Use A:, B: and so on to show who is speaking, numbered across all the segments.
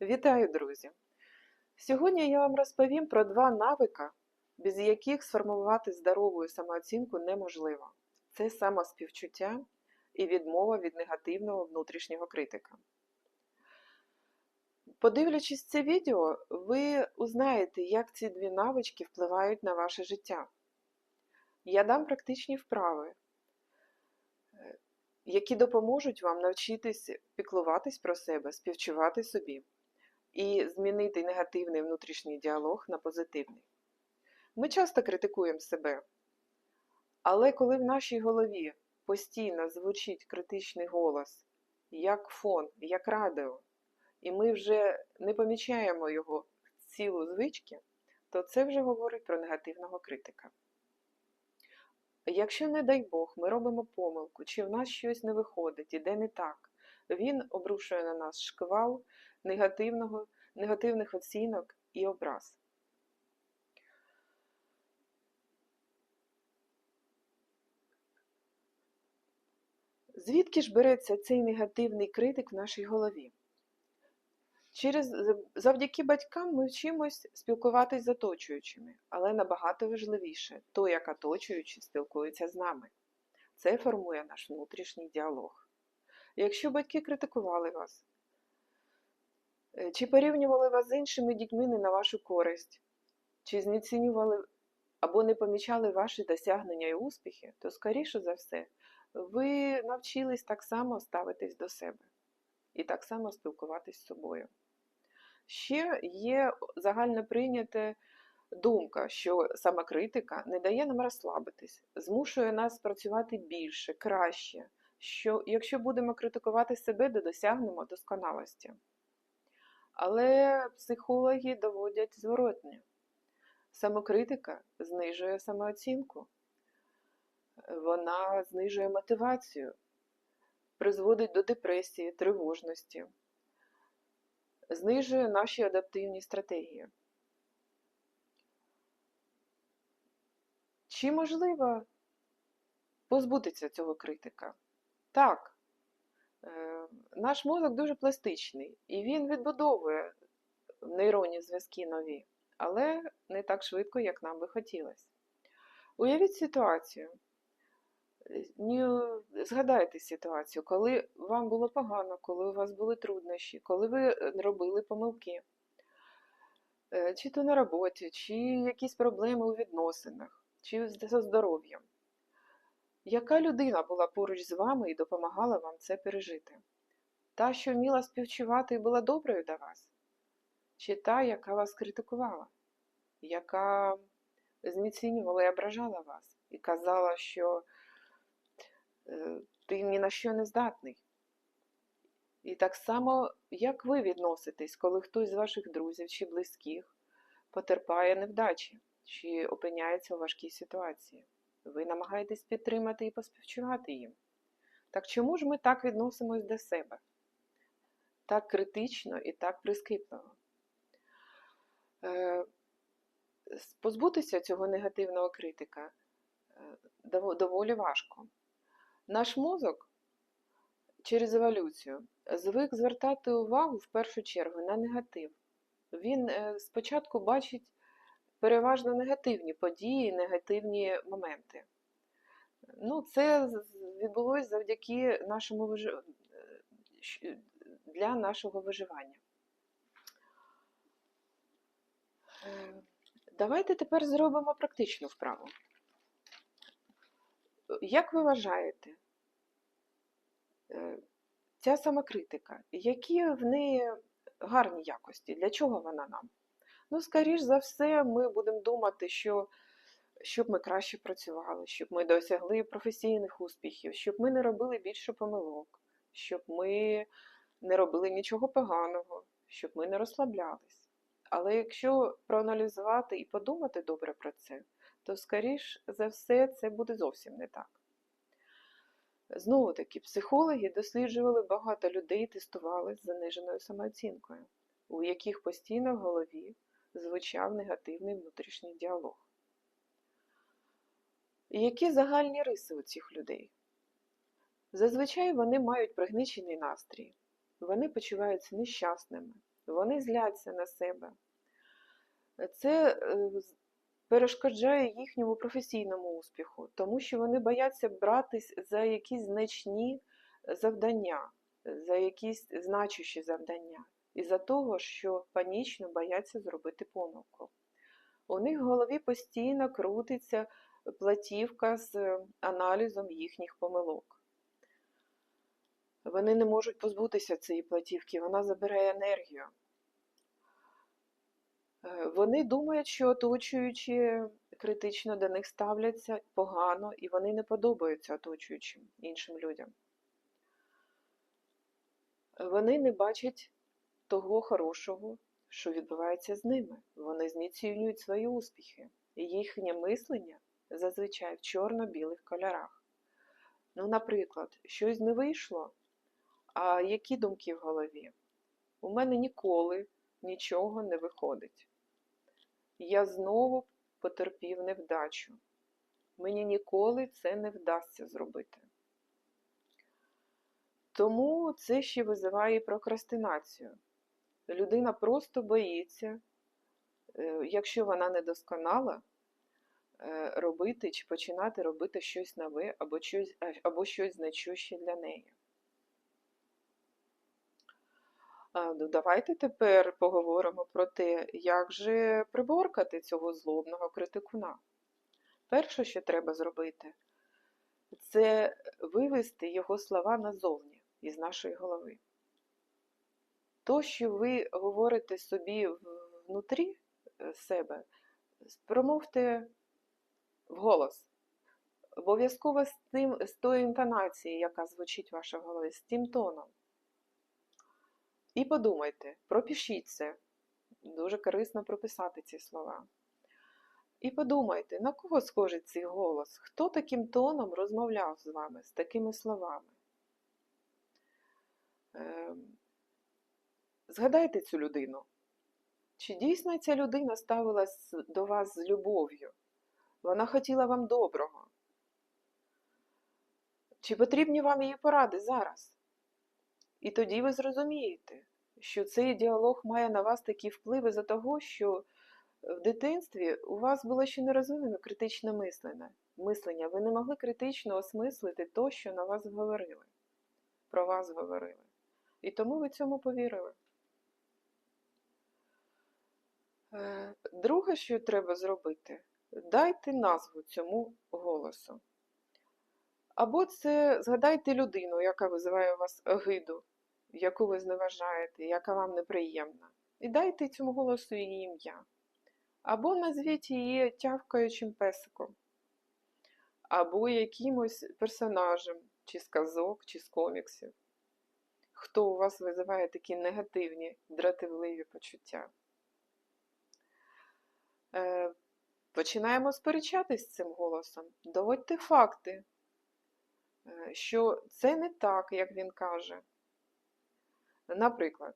A: Вітаю, друзі! Сьогодні я вам розповім про два навика, без яких сформувати здорову самооцінку неможливо. Це самоспівчуття і відмова від негативного внутрішнього критика. Подивлячись це відео, ви узнаєте, як ці дві навички впливають на ваше життя. Я дам практичні вправи, е, які допоможуть вам навчитись піклуватись про себе, співчувати собі і змінити негативний внутрішній діалог на позитивний. Ми часто критикуємо себе, але коли в нашій голові постійно звучить критичний голос, як фон, як радіо, і ми вже не помічаємо його в цілу звички, то це вже говорить про негативного критика. Якщо, не дай Бог, ми робимо помилку, чи в нас щось не виходить, іде не так, він обрушує на нас шквал негативного, негативних оцінок і образ. Звідки ж береться цей негативний критик в нашій голові? Через, завдяки батькам ми вчимось спілкуватись з оточуючими, але набагато важливіше то, як оточуючі спілкуються з нами. Це формує наш внутрішній діалог. Якщо батьки критикували вас, чи порівнювали вас з іншими дітьми не на вашу користь, чи знецінювали або не помічали ваші досягнення і успіхи, то, скоріше за все, ви навчились так само ставитись до себе і так само спілкуватись з собою. Ще є загально прийнята думка, що самокритика не дає нам розслабитись, змушує нас працювати більше, краще, що якщо будемо критикувати себе, то досягнемо досконалості. Але психологи доводять зворотне. Самокритика знижує самооцінку, вона знижує мотивацію, призводить до депресії, тривожності знижує наші адаптивні стратегії. Чи можливо позбутися цього критика? Так, наш мозок дуже пластичний і він відбудовує нейронні зв'язки нові, але не так швидко, як нам би хотілося. Уявіть ситуацію. Згадайте ситуацію, коли вам було погано, коли у вас були труднощі, коли ви е, робили помилки, е, чи то на роботі, чи якісь проблеми у відносинах, чи зі здоров'ям. Яка людина була поруч з вами і допомагала вам це пережити? Та, що вміла співчувати і була доброю до вас? Чи та, яка вас критикувала, яка знецінювала і ображала вас і казала, що Е, ти ні на що не здатний. І так само, як ви відноситесь, коли хтось з ваших друзів чи близьких потерпає невдачі чи опиняється у важкій ситуації. Ви намагаєтесь підтримати і поспівчувати їм. Так чому ж ми так відносимось до себе? Так критично і так прискіпливо? Е, позбутися цього негативного критика е, доволі важко. Наш мозок через еволюцію звик звертати увагу в першу чергу на негатив. Він е, спочатку бачить переважно негативні події, негативні моменти. Ну, Це відбулося завдяки нашому виж... Е, для нашого виживання. Е, давайте тепер зробимо практичну вправу. Як ви вважаєте, е, ця самокритика, які в неї гарні якості? Для чого вона нам? Ну, скоріш за все, ми будемо думати, що щоб ми краще працювали, щоб ми досягли професійних успіхів, щоб ми не робили більше помилок, щоб ми не робили нічого поганого, щоб ми не розслаблялись. Але якщо проаналізувати і подумати добре про це, то, скоріш за все, це буде зовсім не так. Знову таки, психологи досліджували багато людей, тестували з заниженою самооцінкою, у яких постійно в голові звучав негативний внутрішній діалог. Які загальні риси у цих людей? Зазвичай вони мають пригничений настрій, вони почуваються нещасними, вони зляться на себе. Це е, перешкоджає їхньому професійному успіху, тому що вони бояться братись за якісь значні завдання, за якісь значущі завдання, із-за того, що панічно бояться зробити помилку. У них в голові постійно крутиться платівка з е, аналізом їхніх помилок. Вони не можуть позбутися цієї платівки, вона забирає енергію. Е, Вони думають, що оточуючі критично до них ставляться погано, і вони не подобаються оточуючим іншим людям. Вони не бачать того хорошого, що відбувається з ними. Вони знецінюють свої успіхи. Їхнє мислення зазвичай в чорно-білих кольорах. Ну, наприклад, щось не вийшло, а які думки в голові? У мене ніколи нічого не виходить. Я знову потерпів невдачу. Мені ніколи це не вдасться зробити. Тому це ще визиває прокрастинацію. Людина просто боїться, е, якщо вона недосконала, е, робити чи починати робити щось нове або щось, або щось значуще для неї. Ну, Давайте тепер поговоримо про те, як же приборкати цього злобного критикуна. Перше, що треба зробити, це вивести його слова назовні із нашої голови. То, що ви говорите собі внутрі е, себе, промовте вголос. Обов'язково з тим, з тою інтонацією, яка звучить в вашій голові, з тим тоном. І подумайте, пропишіть це. Дуже корисно прописати ці слова. І подумайте, на кого схожий цей голос? Хто таким тоном розмовляв з вами, з такими словами? Згадайте цю людину. Чи дійсно ця людина ставилась до вас з любов'ю? Вона хотіла вам доброго? Чи потрібні вам її поради зараз? І тоді ви зрозумієте, що цей діалог має на вас такі впливи за того, що в дитинстві у вас було ще не розвинено критичне мислення. мислення. Ви не могли критично осмислити то, що на вас говорили, про вас говорили. І тому ви цьому повірили. Е, Друге, що треба зробити, дайте назву цьому голосу. Або це згадайте людину, яка визиває у вас огиду, яку ви зневажаєте, яка вам неприємна. І дайте цьому голосу її ім'я. Або назвіть її тявкаючим песиком, або якимось персонажем, чи з казок, чи з коміксів. Хто у вас визиває такі негативні, дратівливі почуття? Е, Починаємо сперечатись з цим голосом. Доводьте факти, е, що це не так, як він каже. Наприклад,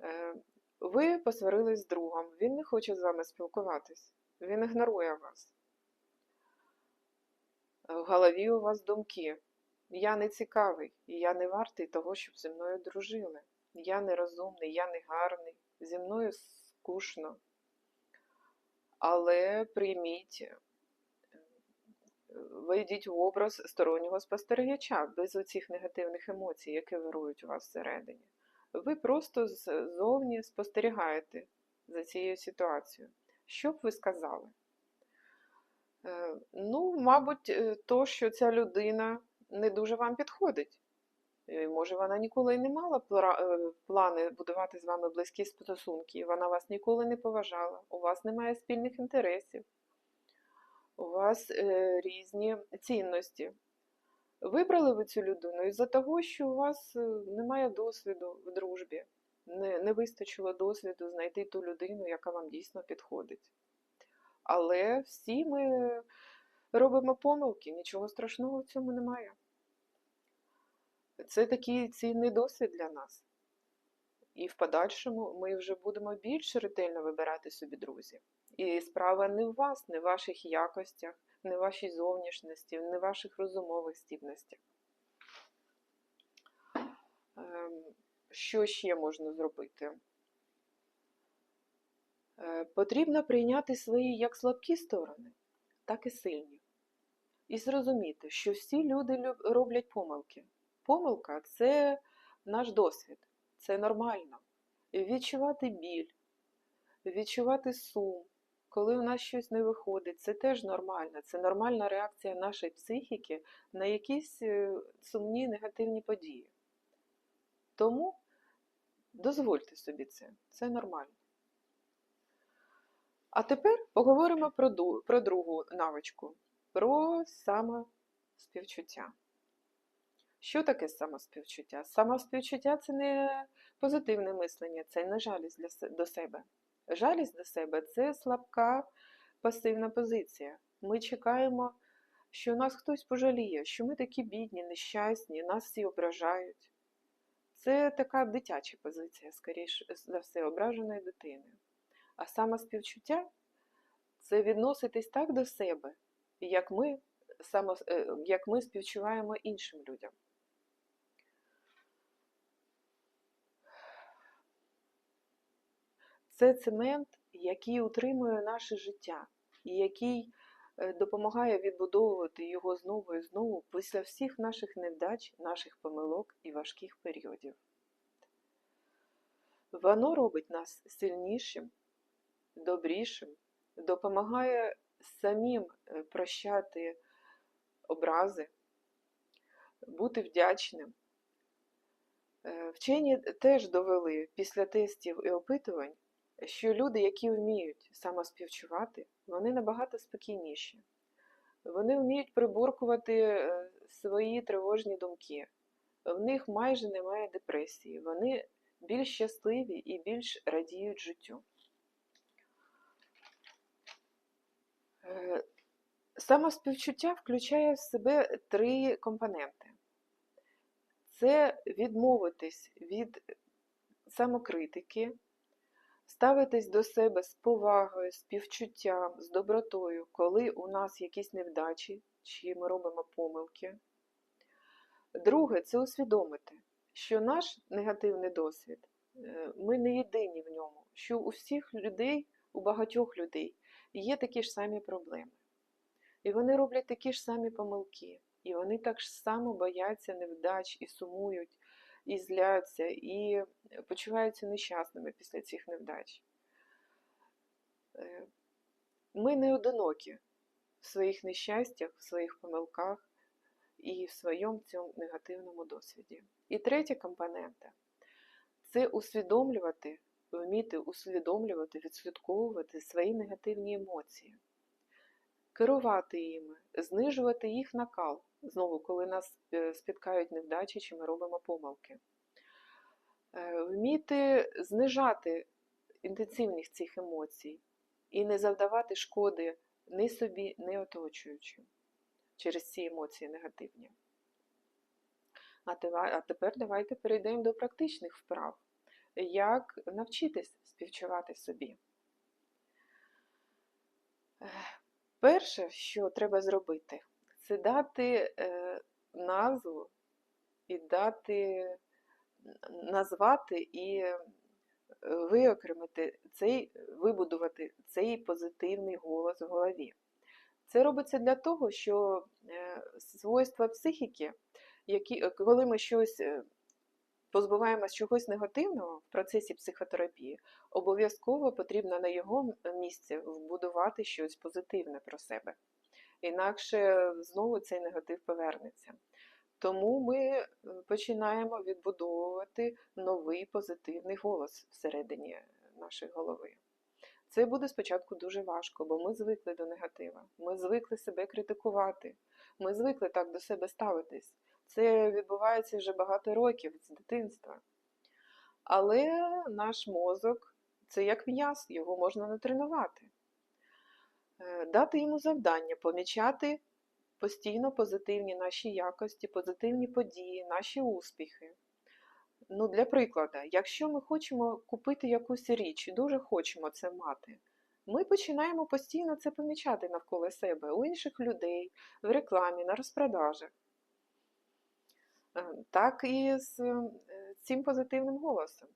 A: е, ви посварились з другом, він не хоче з вами спілкуватись, він ігнорує вас. В голові у вас думки. Я не цікавий, і я не вартий того, щоб зі мною дружили. Я не розумний, я не гарний, зі мною скучно. Але прийміть, е, вийдіть в образ стороннього спостерігача без оцих негативних емоцій, які вирують у вас всередині. Ви просто ззовні спостерігаєте за цією ситуацією. Що б ви сказали? Е, Ну, мабуть, е, то, що ця людина не дуже вам підходить. І, Може, вона ніколи і не мала е, плани будувати з вами близькі стосунки, вона вас ніколи не поважала, у вас немає спільних інтересів, у вас е, різні цінності. Вибрали ви цю людину із-за того, що у вас е, немає досвіду в дружбі, не, не вистачило досвіду знайти ту людину, яка вам дійсно підходить. Але всі ми робимо помилки, нічого страшного в цьому немає. Це такий цінний досвід для нас. І в подальшому ми вже будемо більш ретельно вибирати собі друзів. І справа не в вас, не в ваших якостях, не в вашій зовнішності, не в ваших розумових здібностях. Ем, що ще можна зробити? Е, Потрібно прийняти свої як слабкі сторони, так і сильні. І зрозуміти, що всі люди роблять помилки. Помилка це наш досвід, це нормально. Відчувати біль, відчувати сум, коли у нас щось не виходить, це теж нормально. Це нормальна реакція нашої психіки на якісь е, сумні негативні події. Тому дозвольте собі це, це нормально. А тепер поговоримо про, другу навичку, про самоспівчуття. Що таке самоспівчуття? Самоспівчуття це не позитивне мислення, це не жалість для, до себе. Жалість до себе це слабка пасивна позиція. Ми чекаємо, що нас хтось пожаліє, що ми такі бідні, нещасні, нас всі ображають. Це така дитяча позиція, скоріше за все, ображеної дитини. А самоспівчуття це відноситись так до себе, як ми, само, е, як ми співчуваємо іншим людям. Це цемент, який утримує наше життя, і який е, допомагає відбудовувати його знову і знову після всіх наших невдач, наших помилок і важких періодів. Воно робить нас сильнішим, добрішим, допомагає самим е, прощати образи, бути вдячним. Е, Вчені теж довели після тестів і опитувань, що люди, які вміють самоспівчувати, вони набагато спокійніші. Вони вміють приборкувати е, свої тривожні думки. В них майже немає депресії. Вони більш щасливі і більш радіють життю. Е, Самоспівчуття включає в себе три компоненти: це відмовитись від самокритики, ставитись до себе з повагою, з співчуттям, з добротою, коли у нас якісь невдачі чи ми робимо помилки. Друге це усвідомити, що наш негативний досвід, е, ми не єдині в ньому, що у всіх людей, у багатьох людей є такі ж самі проблеми. І вони роблять такі ж самі помилки, і вони так само бояться невдач і сумують, і зляться, і почуваються нещасними після цих невдач. Е, Ми не одинокі в своїх нещастях, в своїх помилках і в своєму цьому негативному досвіді. І третя компонента це усвідомлювати, вміти усвідомлювати, відслідковувати свої негативні емоції, керувати їми, знижувати їх накал, знову, коли нас е, спіткають невдачі чи ми робимо помилки. Е, Вміти знижати інтенсивність цих емоцій і не завдавати шкоди ні собі, ні оточуючим через ці емоції негативні. А тепер давайте перейдемо до практичних вправ. Як навчитись співчувати собі? Перше, що треба зробити, це дати е, назву і дати, назвати і е, виокремити цей, вибудувати цей позитивний голос в голові. Це робиться для того, що е, свойства психіки, які, коли ми щось позбуваємось чогось негативного в процесі психотерапії, обов'язково потрібно на його місці вбудувати щось позитивне про себе. Інакше знову цей негатив повернеться. Тому ми е, починаємо відбудовувати новий позитивний голос всередині нашої голови. Це буде спочатку дуже важко, бо ми звикли до негатива, ми звикли себе критикувати, ми звикли так до себе ставитись. Це відбувається вже багато років з дитинства. Але наш мозок це як м'яз, його можна натренувати. Е, Дати йому завдання помічати постійно позитивні наші якості, позитивні події, наші успіхи. Ну, для прикладу, якщо ми хочемо купити якусь річ і дуже хочемо це мати, ми починаємо постійно це помічати навколо себе, у інших людей, в рекламі, на розпродажах. Е, Так і з е, цим позитивним голосом.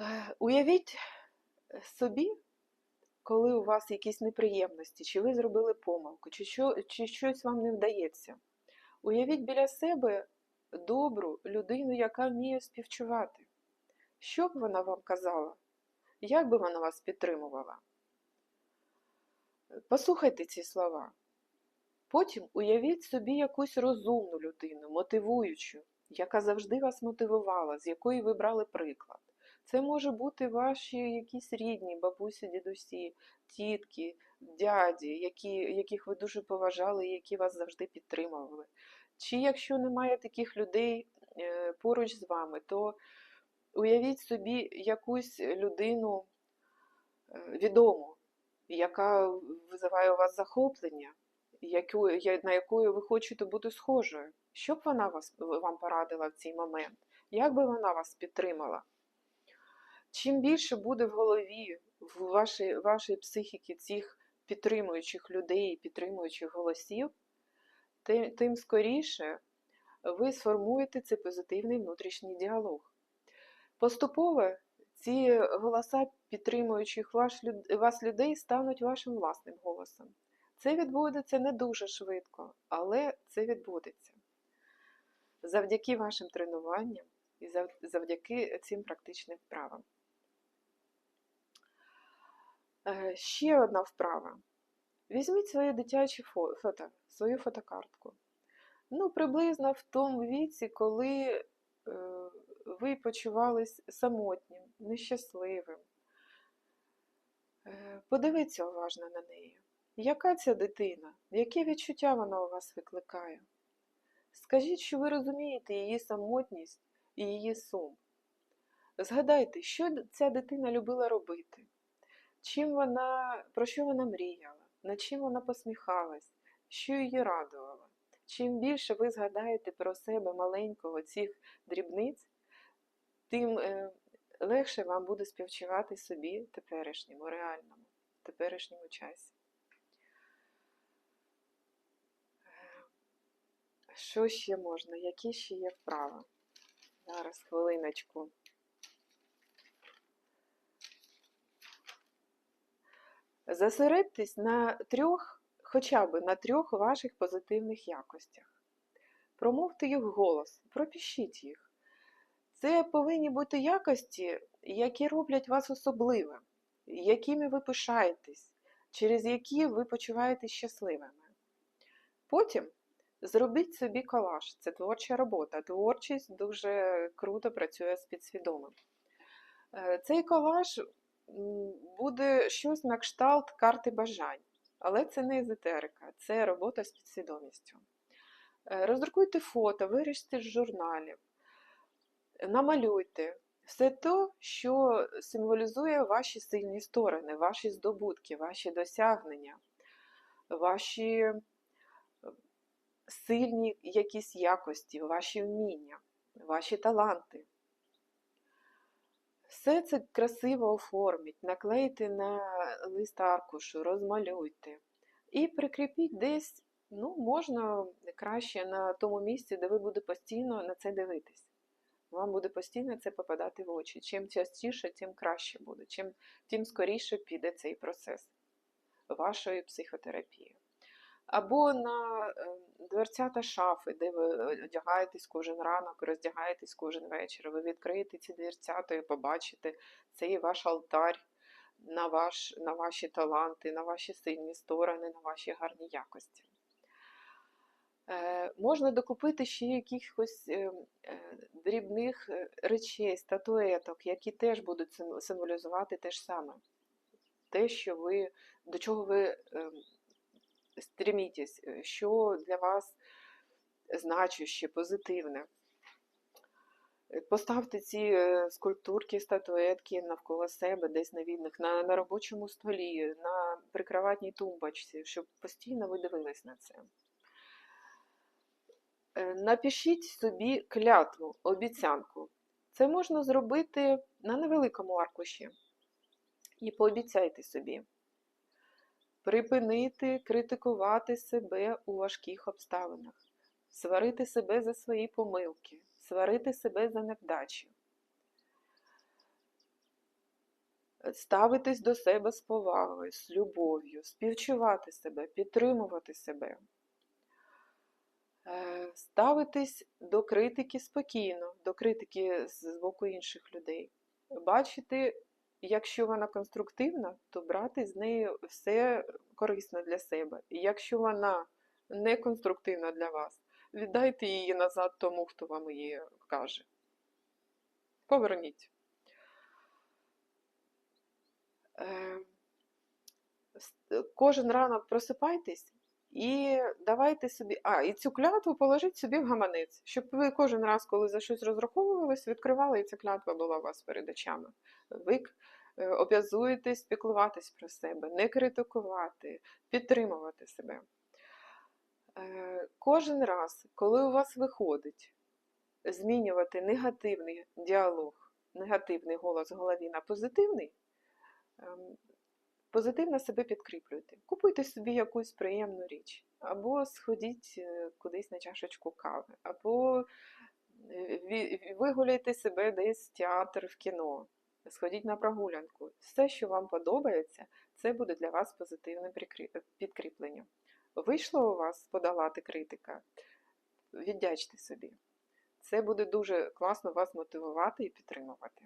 A: Е, Уявіть собі, коли у вас якісь неприємності, чи ви зробили помилку, чи, що, чи щось вам не вдається. Уявіть біля себе добру людину, яка вміє співчувати. Що б вона вам казала? Як би вона вас підтримувала? Послухайте ці слова. Потім уявіть собі якусь розумну людину, мотивуючу, яка завжди вас мотивувала, з якої ви брали приклад. Це може бути ваші якісь рідні, бабусі, дідусі, тітки, дяді, які, яких ви дуже поважали які вас завжди підтримували. Чи якщо немає таких людей е, поруч з вами, то уявіть собі якусь людину е, відому, яка визиває у вас захоплення, яку, на якою ви хочете бути схожою. Що б вона вас, вам порадила в цей момент? Як би вона вас підтримала? Чим більше буде в голові, в вашій, вашій психіці цих підтримуючих людей, підтримуючих голосів, тим, тим скоріше ви сформуєте цей позитивний внутрішній діалог. Поступово ці голоса підтримуючих ваш, вас людей стануть вашим власним голосом. Це відбудеться не дуже швидко, але це відбудеться. Завдяки вашим тренуванням і завдяки цим практичним вправам. Е, Ще одна вправа. Візьміть своє дитяче фото, свою фотокартку. Ну, приблизно в тому віці, коли е, ви почувались самотнім, нещасливим. Е, Подивіться уважно на неї. Яка ця дитина? Яке відчуття вона у вас викликає? Скажіть, що ви розумієте її самотність і її сум. Згадайте, що ця дитина любила робити, чим вона, про що вона мріяла, над чим вона посміхалась, що її радувало. Чим більше ви згадаєте про себе маленького цих дрібниць, тим е, легше вам буде співчувати собі теперішньому, реальному, теперішньому часі. Що ще можна? Які ще є вправи? Зараз хвилиночку. Зосередьтесь на трьох, хоча б на трьох ваших позитивних якостях. Промовте їх голос, пропишіть їх. Це повинні бути якості, які роблять вас особливим, якими ви пишаєтесь, через які ви почуваєтесь щасливими. Потім зробіть собі колаж. Це творча робота. Творчість дуже круто працює з підсвідомим. Е, Цей колаж буде щось на кшталт карти бажань, але це не езотерика, це робота з підсвідомістю. Е, Роздрукуйте фото, виріжте з журналів, намалюйте все те, що символізує ваші сильні сторони, ваші здобутки, ваші досягнення, ваші сильні якісь якості, ваші вміння, ваші таланти. Все це красиво оформіть, наклейте на лист аркушу, розмалюйте і прикріпіть десь, ну, можна краще на тому місці, де ви будете постійно на це дивитись. Вам буде постійно це попадати в очі. Чим частіше, тим краще буде, чим, тим скоріше піде цей процес вашої психотерапії. Або на е, дверцята шафи, де ви одягаєтесь кожен ранок, роздягаєтесь кожен вечір. Ви відкриєте ці дверцята і побачите цей ваш алтарь на, ваш, на ваші таланти, на ваші сильні сторони, на ваші гарні якості. Е, можна докупити ще якихось е, е, дрібних е, речей, статуеток, які теж будуть символізувати те ж саме. Те, що ви, до чого ви ем, стремитесь, е, що для вас значуще, позитивне. Е, Поставте ці е, скульптурки, статуетки навколо себе, десь на вільних, на, на робочому столі, на прикроватній тумбочці, щоб постійно ви дивились на це. Напишіть собі клятву, обіцянку. Це можна зробити на невеликому аркуші. І пообіцяйте собі припинити критикувати себе у важких обставинах, сварити себе за свої помилки, сварити себе за невдачі, ставитись до себе з повагою, з любов'ю, співчувати себе, підтримувати себе, Е, ставитись до критики спокійно, до критики з боку інших людей. Бачити, якщо вона конструктивна, то брати з неї все корисно для себе. І якщо вона не конструктивна для вас, віддайте її назад тому, хто вам її каже. Поверніть. Е, Кожен ранок просипайтесь і давайте собі. А, і цю клятву положіть собі в гаманець, щоб ви кожен раз, коли за щось розраховувались, відкривали, і ця клятва була у вас перед очами. Ви е, обязуєтесь піклуватись про себе, не критикувати, підтримувати себе. Е, Кожен раз, коли у вас виходить змінювати негативний діалог, негативний голос в голові на позитивний, ем, позитивно себе підкріплюйте. Купуйте собі якусь приємну річ, або сходіть е, кудись на чашечку кави, або е, вигуляйте себе десь в театр, в кіно, сходіть на прогулянку. Все, що вам подобається, це буде для вас позитивним прикрі- підкріпленням. Вийшло у вас подолати критика, віддячте собі. Це буде дуже класно вас мотивувати і підтримувати.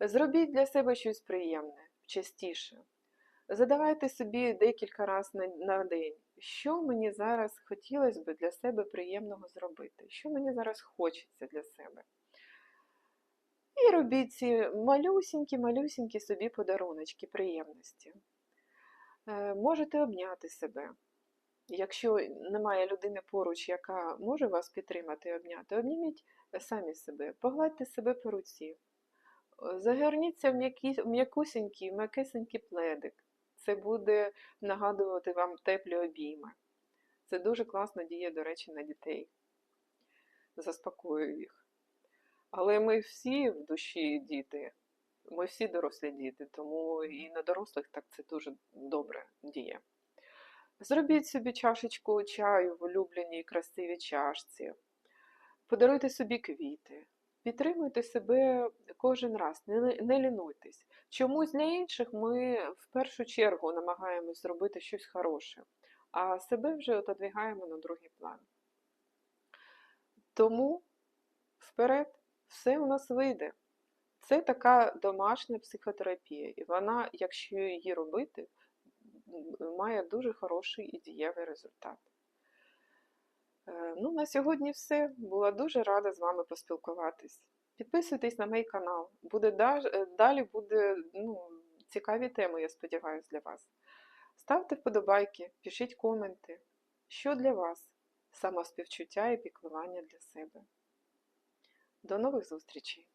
A: Зробіть для себе щось приємне частіше. Задавайте собі декілька разів на, день, що мені зараз хотілося б для себе приємного зробити, що мені зараз хочеться для себе. І робіть ці малюсінькі-малюсінькі собі подаруночки приємності. Е, Можете обняти себе. Якщо немає людини поруч, яка може вас підтримати і обняти, обніміть самі себе, погладьте себе по руці. Загорніться в м'якусінький, м'якесенький пледик. Це буде нагадувати вам теплі обійми. Це дуже класно діє, до речі, на дітей. Заспокоює їх. Але ми всі в душі діти, ми всі дорослі діти, тому і на дорослих так це дуже добре діє. Зробіть собі чашечку чаю в улюбленій красивій чашці. Подаруйте собі квіти. Підтримуйте себе кожен раз, не, не лінуйтесь. Чомусь для інших ми в першу чергу намагаємось зробити щось хороше, а себе вже отодвигаємо на другий план. Тому вперед, все у нас вийде. Це така домашня психотерапія, і вона, якщо її робити, має дуже хороший і дієвий результат. Е, Ну, на сьогодні все. Була дуже рада з вами поспілкуватись. Підписуйтесь на мій канал. Буде е, далі буде ну, цікаві теми, я сподіваюся, для вас. Ставте вподобайки, пишіть коменти. Що для вас? Самоспівчуття і піклування для себе. До нових зустрічей!